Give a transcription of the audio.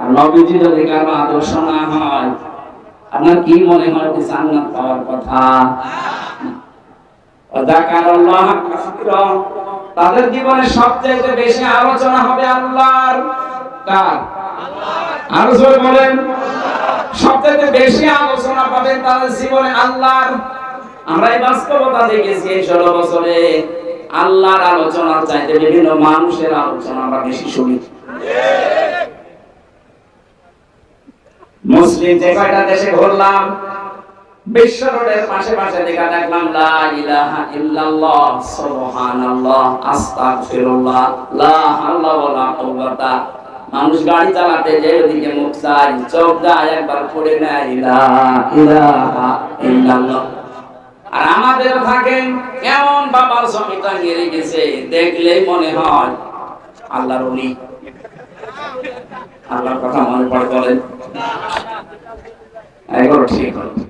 আর নবীজি যদি কারও আদর্শ না হয়, আপনার কি মনে হয় যে জান্নাত পাওয়ার কথা? তাদের জীবনে সবচেয়ে বেশি আলোচনা হবে আল্লাহর কার? আরও বলেন। সবচেয়ে বেশি আলোচনা পাবেন তাদের জীবনে আল্লাহর। আমরা এই বাস্তবতা দেখেছি এই ষোলো বছরে। আল্লাহর আলোচনার চাইতে বিভিন্ন মানুষের আলোচনা আমরা বেশি শুনি। মুসলিম যে কয়টা দেশে ঘুরলাম? মানুষ গাড়ি চালাতে যে ওদিকে মুখ চাই চোখ যায়, একবার পড়ে আর আমাদের থাকে কেমন বাবার জমিটা গেড়ে গেছে দেখলেই মনে হয় আল্লাহর আল্লাহর কথা মনে পড়ে বলেন। algo recién conozco.